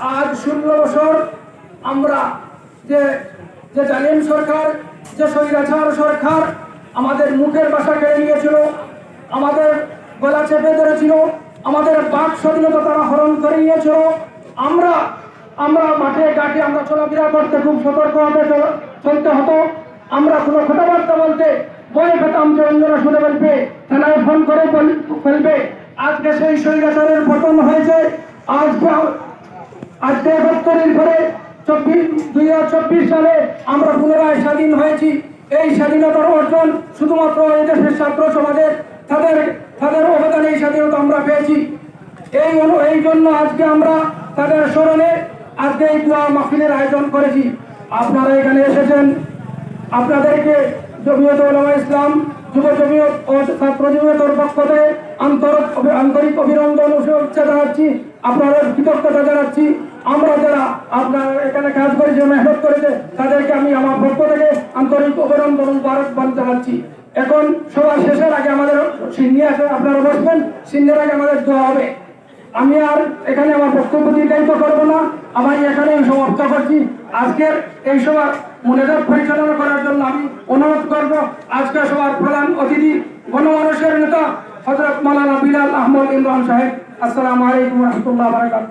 আজ ষোলো বছর আমরা যে যে জালিম সরকার, যে স্বৈরাচার সরকার আমাদের মুখের ভাষা কেড়ে নিয়েছিল, আমাদের গলা চেপে ধরেছিল, আমাদের বাক স্বাধীনতা তারা হরণ করে নিয়েছিল, আমরা আমরা মাঠে ঘাটে আমরা চলাফেরা করতে খুব সতর্কভাবে চল- চলতে হতো। আমরা কোনো কথাবার্তা বলতে ভয় পেতাম যে অন্যরা শুনে ফেলবে, থানায় ফোন করে বল- ফেলবে আজকে সেই স্বৈরাচারের পতন হয়েছে আজকে আজকে একত্তরের পরে চব্বিশ, দুই সালে আমরা পুনরায় স্বাধীন হয়েছি। এই স্বাধীনতার অর্জন শুধুমাত্র এই দেশের ছাত্র সমাজের, তাদের তাদের অবদানে এই স্বাধীনতা আমরা পেয়েছি। এই এই জন্য আজকে আমরা তাদের স্মরণে আজকে এই দোয়া মাহফিলের আয়োজন করেছি। আপনারা এখানে এসেছেন। আপনাদেরকে জমিয়ত উলামা ইসলাম, যুব জমিয়ত ও ছাত্র জমিয়তর পক্ষ থেকে আন্তরিক অভি- আন্তরিক অভিনন্দন শুভেচ্ছা জানাচ্ছি। আপনাদের কৃতজ্ঞতা জানাচ্ছি। আমরা যারা আপনারা এখানে কাজ করেছে মেহনত করেছে, তাদেরকে আমি আমার পক্ষ থেকে আন্তরিক অভিনন্দন, মুবারকবাদ জানাচ্ছি। এখন সবার শেষের আগে আমাদের সিন্নি আছে, আপনারা বসবেন সিন্নির আগে আমাদের দোয়া হবে। আমি আর এখানে আমার বক্তব্য দীর্ঘায়িত করব না আমি এখানে সমাপ্ত করছি। আজকের এই সভার মনোযোগ পরিচালনা করার জন্য আমি অনুরোধ করব আজকে সবার প্রধান অতিথি গণমানুষের নেতা হজরত মালানা বিলাল আহমদ ইমরান সাহেব। আসসালামু আলাইকুম রহমতুল্লাহ বারকাত